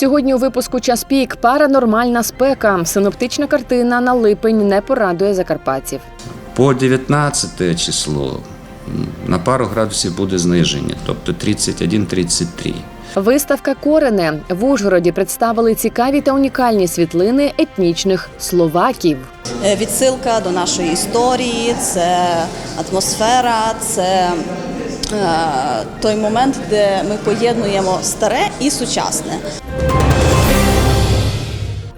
Сьогодні у випуску час пік паранормальна спека. Синоптична картина на липень не порадує закарпатців. По 19 число на пару градусів буде зниження, тобто 31-33. Виставка Корене в Ужгороді представили цікаві та унікальні світлини етнічних словаків. Е, Відсилка до нашої історії, це атмосфера, це той момент, де ми поєднуємо старе і сучасне.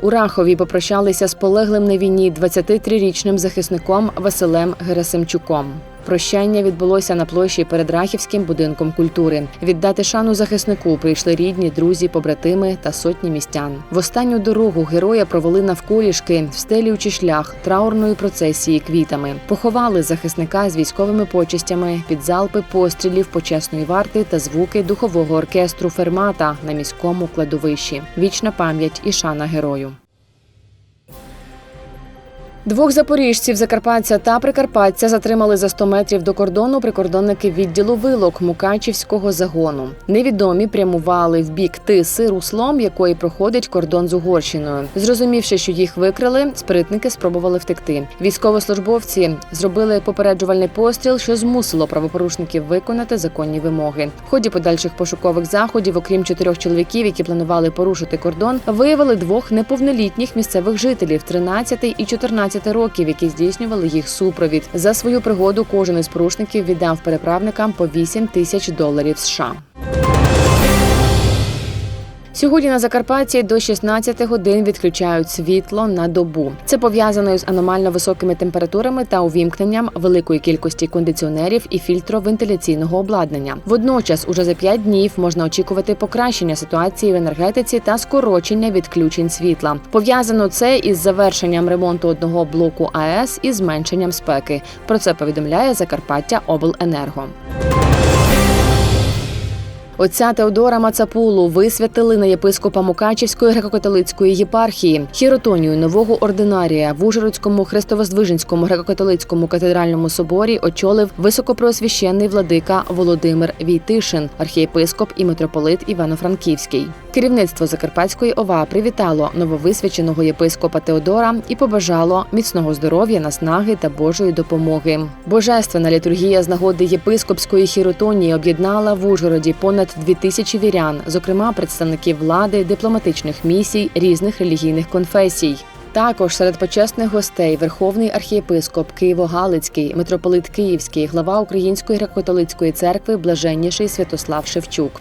У Рахові попрощалися з полеглим на війні 23-річним захисником Василем Герасимчуком. Прощання відбулося на площі перед Рахівським будинком культури. Віддати шану захиснику прийшли рідні, друзі, побратими та сотні містян. В останню дорогу героя провели навколішки, встелюючи шлях траурної процесії квітами. Поховали захисника з військовими почестями під залпи пострілів почесної варти та звуки духового оркестру Фермата на міському кладовищі. Вічна пам'ять і шана герою. Двох запоріжців Закарпаття та Прикарпаття затримали за 100 метрів до кордону прикордонники відділу вилок Мукачівського загону. Невідомі прямували в бік Тиси руслом, якої проходить кордон з Угорщиною. Зрозумівши, що їх викрили, спритники спробували втекти. Військовослужбовці зробили попереджувальний постріл, що змусило правопорушників виконати законні вимоги. В ході подальших пошукових заходів, окрім чотирьох чоловіків, які планували порушити кордон, виявили двох неповнолітніх місцевих жителів 13 і 14 років, які здійснювали їх супровід. За свою пригоду кожен із порушників віддав переправникам по 8 тисяч доларів США. Сьогодні на Закарпатті до 16 годин відключають світло на добу. Це пов'язано з аномально високими температурами та увімкненням великої кількості кондиціонерів і фільтровентиляційного обладнання. Водночас, уже за 5 днів можна очікувати покращення ситуації в енергетиці та скорочення відключень світла. Пов'язано це із завершенням ремонту одного блоку АЕС і зменшенням спеки. Про це повідомляє Закарпаття Обленерго. Отця Теодора Мацапулу висвятили на єпископа Мукачівської греко-католицької єпархії, хіротонію нового ординарія в Ужгородському Христовоздвиженському греко-католицькому катедральному соборі очолив високопросвященний владика Володимир Війтишин, архієпископ і митрополит Івано-Франківський. Керівництво Закарпатської ОВА привітало нововисвяченого єпископа Теодора і побажало міцного здоров'я, наснаги та Божої допомоги. Божественна літургія з нагоди єпископської хіротонії об'єднала в Ужгороді понад дві тисячі вірян, зокрема представників влади, дипломатичних місій різних релігійних конфесій. Також серед почесних гостей Верховний архієпископ Києво-Галицький, митрополит Київський, глава Української греко-католицької церкви Блаженніший Святослав Шевчук.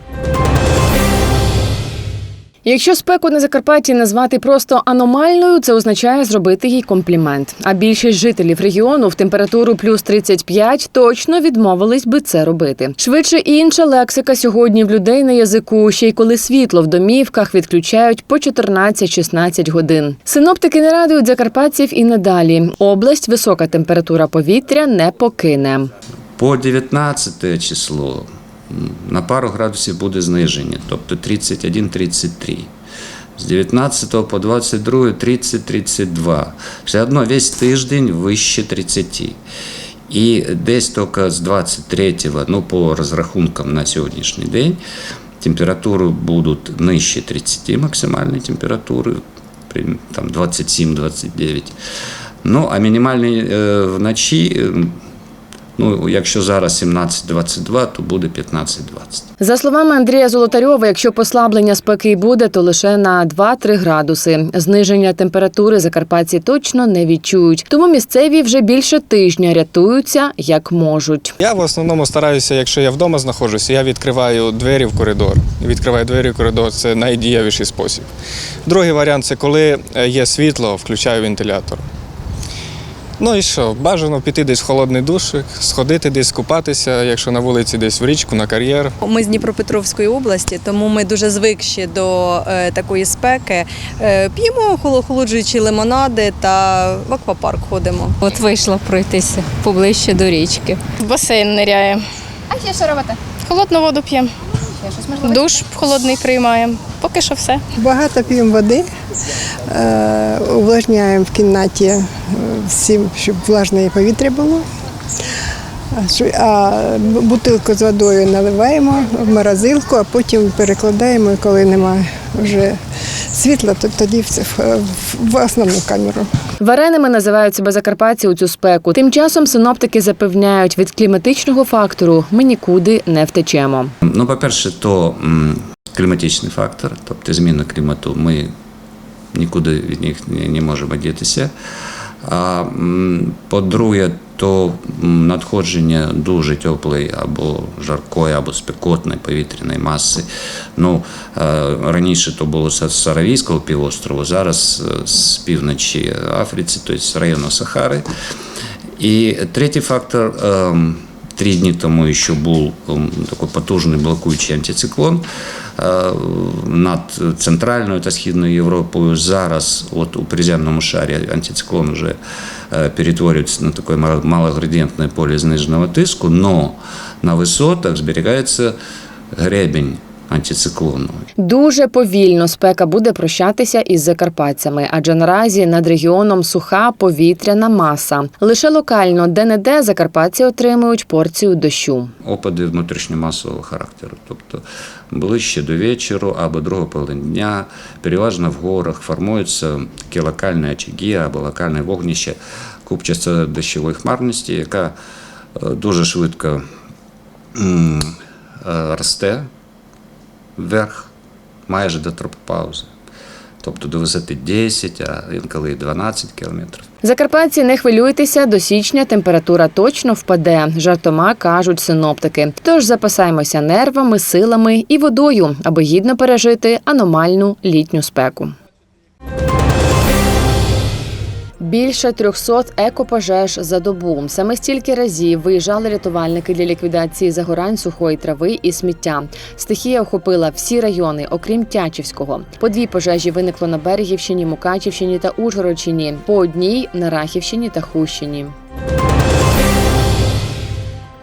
Якщо спеку на Закарпатті назвати просто аномальною, це означає зробити їй комплімент. А більшість жителів регіону в температуру плюс 35 точно відмовились би це робити. Швидше інша лексика сьогодні в людей на язику, ще й коли світло в домівках відключають по 14-16 годин. Синоптики не радують закарпатців і надалі. Область висока температура повітря не покине. По 19 число на пару градусів буде зниження, тобто 31-33. З 19 по 22 30-32. Все одно весь тиждень вище 30. І десь тільки з 23-го, ну по розрахункам на сьогоднішній день, температури будуть нижче 30 максимальної температури, там 27-29. Ну, а мінімальний е, вночі, е, ну, якщо зараз 17-22, то буде 15-20. За словами Андрія Золотарьова, якщо послаблення спеки буде, то лише на 2-3 градуси. Зниження температури закарпатці точно не відчують. Тому місцеві вже більше тижня рятуються як можуть. Я в основному стараюся, якщо я вдома знаходжуся, я відкриваю двері в коридор. Відкриваю двері в коридор це найдієвіший спосіб. Другий варіант це коли е, є світло, включаю вентилятор. Ну і що, бажано піти десь в холодний душик, сходити десь купатися, якщо на вулиці десь в річку, на кар'єр. Ми з Дніпропетровської області, тому ми дуже звикші до е, такої спеки. Е, п'ємо охолоджуючі лимонади та в аквапарк ходимо. От вийшла пройтися поближче до річки. В басейн ниряємо. А ще що робите? Холодну воду п'ємо. Душ холодний приймаємо. Поки що все. Багато п'ємо води, увлажняємо в кімнаті е, всім, щоб влажне повітря було. А бутилку з водою наливаємо в морозилку, а потім перекладаємо, коли немає вже світло, то тоді в основну камеру. Вареними називають себе закарпатці у цю спеку. Тим часом синоптики запевняють, від кліматичного фактору ми нікуди не втечемо. Ну, по-перше, то кліматичний фактор, тобто зміна клімату, ми нікуди від них не, можемо дітися. А по-друге, то надходження дуже теплої або жаркої, або спекотної повітряної маси. Ну, е, раніше то було з з Аравійського півострову, зараз е, з півночі Африці, тобто з району Сахари. І третій фактор. Три дні тому ще був ем, такий потужний блокуючий антициклон е, над центральною та східною Європою. Зараз, от у приземному шарі, антициклон вже е, перетворюється на таке малоградієнтне поле зниженого тиску, але на висотах зберігається гребень антициклону. Дуже повільно спека буде прощатися із закарпатцями, адже наразі над регіоном суха повітряна маса. Лише локально, де-не-де закарпатці отримують порцію дощу. опади внутрішньомасового характеру. Тобто ближче до вечору або другого половини дня, переважно в горах формуються такі локальні очаги або локальне вогнище купчасто дощової хмарності, яка е, дуже швидко е, росте вверх, майже до тропопаузи. Тобто до висоти 10, а інколи і 12 кілометрів. Закарпатці, не хвилюйтеся, до січня температура точно впаде. Жартома кажуть синоптики. Тож запасаємося нервами, силами і водою, аби гідно пережити аномальну літню спеку. Більше 300 екопожеж за добу. Саме стільки разів виїжджали рятувальники для ліквідації загорань сухої трави і сміття. Стихія охопила всі райони, окрім Тячівського. По дві пожежі виникло на Берегівщині, Мукачівщині та Ужгородщині, по одній на Рахівщині та Хущині.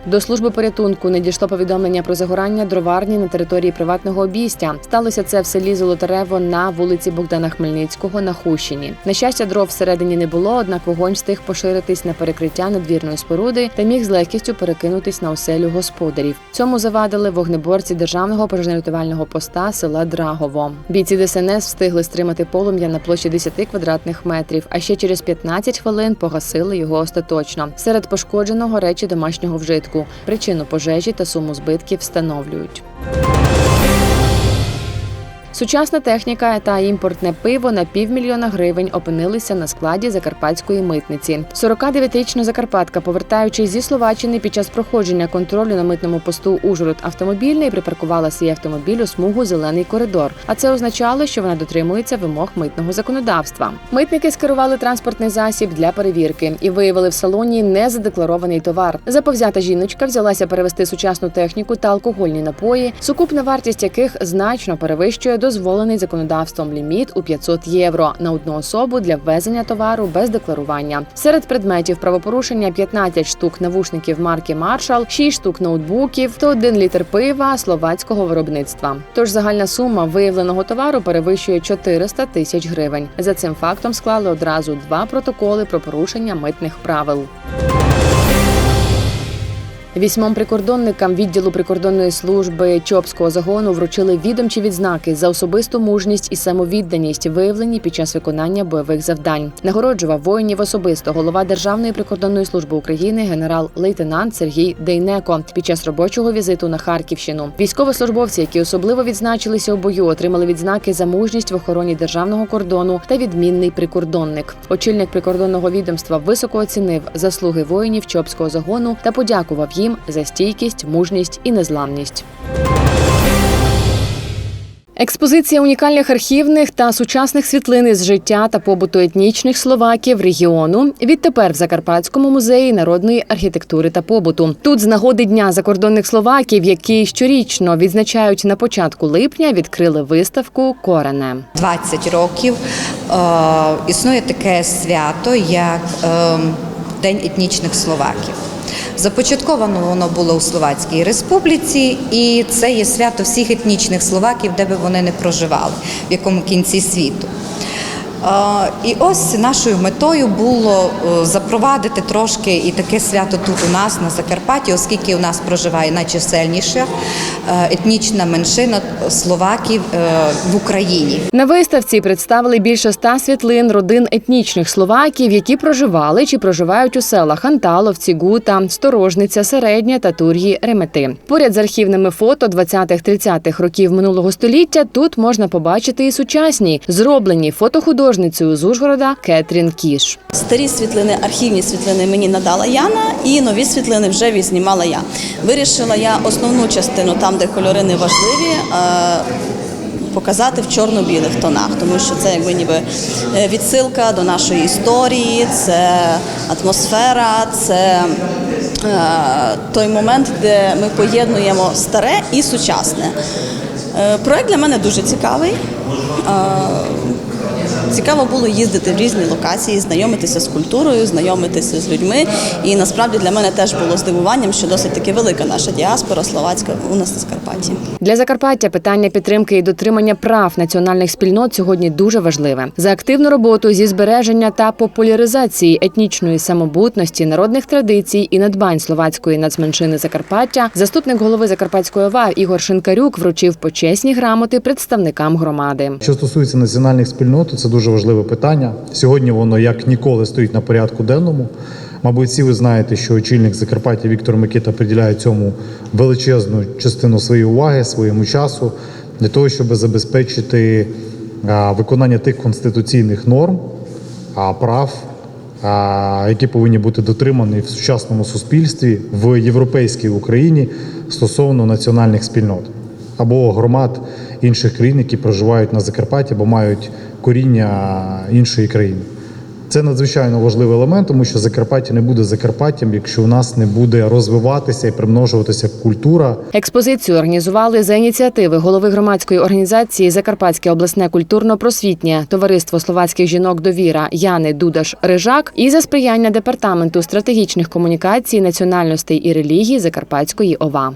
До служби порятунку не дійшло повідомлення про загорання дроварні на території приватного обійстя. Сталося це в селі Золотарево на вулиці Богдана Хмельницького на Хущині. На щастя, дров всередині не було, однак вогонь встиг поширитись на перекриття надвірної споруди та міг з легкістю перекинутись на оселю господарів. Цьому завадили вогнеборці державного пожежно-рятувального поста села Драгово. Бійці ДСНС встигли стримати полум'я на площі 10 квадратних метрів, а ще через 15 хвилин погасили його остаточно. Серед пошкодженого речі домашнього вжитку. Причину пожежі та суму збитків встановлюють. Сучасна техніка та імпортне пиво на півмільйона гривень опинилися на складі закарпатської митниці. 49-річна закарпатка, повертаючись зі Словаччини під час проходження контролю на митному посту Ужгород автомобільний, припаркувала свій автомобіль у смугу зелений коридор. А це означало, що вона дотримується вимог митного законодавства. Митники скерували транспортний засіб для перевірки і виявили в салоні незадекларований товар. Заповзята жіночка взялася перевести сучасну техніку та алкогольні напої, сукупна вартість яких значно перевищує дозволений законодавством ліміт у 500 євро на одну особу для ввезення товару без декларування. Серед предметів правопорушення 15 штук навушників марки Marshall, 6 штук ноутбуків та 1 літр пива словацького виробництва. Тож загальна сума виявленого товару перевищує 400 тисяч гривень. За цим фактом склали одразу два протоколи про порушення митних правил. Вісьмом прикордонникам відділу прикордонної служби Чопського загону вручили відомчі відзнаки за особисту мужність і самовідданість, виявлені під час виконання бойових завдань. Нагороджував воїнів особисто голова Державної прикордонної служби України генерал-лейтенант Сергій Дейнеко під час робочого візиту на Харківщину. Військовослужбовці, які особливо відзначилися у бою, отримали відзнаки за мужність в охороні державного кордону та відмінний прикордонник. Очільник прикордонного відомства високо оцінив заслуги воїнів Чопського загону та подякував їм за стійкість, мужність і незламність. Експозиція унікальних архівних та сучасних світлин із життя та побуту етнічних словаків регіону відтепер в Закарпатському музеї народної архітектури та побуту. Тут з нагоди дня закордонних словаків, які щорічно відзначають на початку липня, відкрили виставку Корене. 20 років е, існує таке свято, як е, День етнічних словаків. Започатковано воно було у Словацькій Республіці, і це є свято всіх етнічних словаків, де би вони не проживали, в якому кінці світу. І ось нашою метою було е, запровадити трошки і таке свято тут у нас на Закарпатті, оскільки у нас проживає найчисельніша е, етнічна меншина словаків е, в Україні. На виставці представили більше ста світлин родин етнічних словаків, які проживали чи проживають у селах Анталовці, Гута, Сторожниця, Середня та Тур'ї Ремети. Поряд з архівними фото 20-30-х років минулого століття тут можна побачити і сучасні, зроблені фотохудожницею з Ужгорода Кетрін Кіш. Старі світлини, архівні світлини мені надала Яна, і нові світлини вже відзнімала я. Вирішила я основну частину, там, де кольори не важливі. е, Показати в чорно-білих тонах, тому що це якби ніби е, відсилка до нашої історії, це атмосфера, це е, той момент, де ми поєднуємо старе і сучасне. Е, проект для мене дуже цікавий. Е, Цікаво було їздити в різні локації, знайомитися з культурою, знайомитися з людьми. І насправді для мене теж було здивуванням, що досить таки велика наша діаспора словацька у нас на Закарпатті. Для Закарпаття питання підтримки і дотримання прав національних спільнот сьогодні дуже важливе. За активну роботу зі збереження та популяризації етнічної самобутності, народних традицій і надбань словацької нацменшини Закарпаття, заступник голови Закарпатської ОВА Ігор Шинкарюк вручив почесні грамоти представникам громади. Що стосується національних спільнот, то це дуже важливе питання. Сьогодні воно як ніколи стоїть на порядку денному. Мабуть, всі ви знаєте, що очільник Закарпаття Віктор Микита приділяє цьому величезну частину своєї уваги, своєму часу для того, щоб забезпечити виконання тих конституційних норм, прав, які повинні бути дотримані в сучасному суспільстві в європейській Україні стосовно національних спільнот або громад інших країн, які проживають на Закарпатті або мають коріння іншої країни. Це надзвичайно важливий елемент, тому що Закарпаття не буде Закарпаттям, якщо у нас не буде розвиватися і примножуватися культура Експозицію організували за ініціативи голови громадської організації Закарпатське обласне культурно-просвітнє товариство словацьких жінок довіра Яни Дудаш Рижак і за сприяння департаменту стратегічних комунікацій, національностей і релігій Закарпатської ОВА.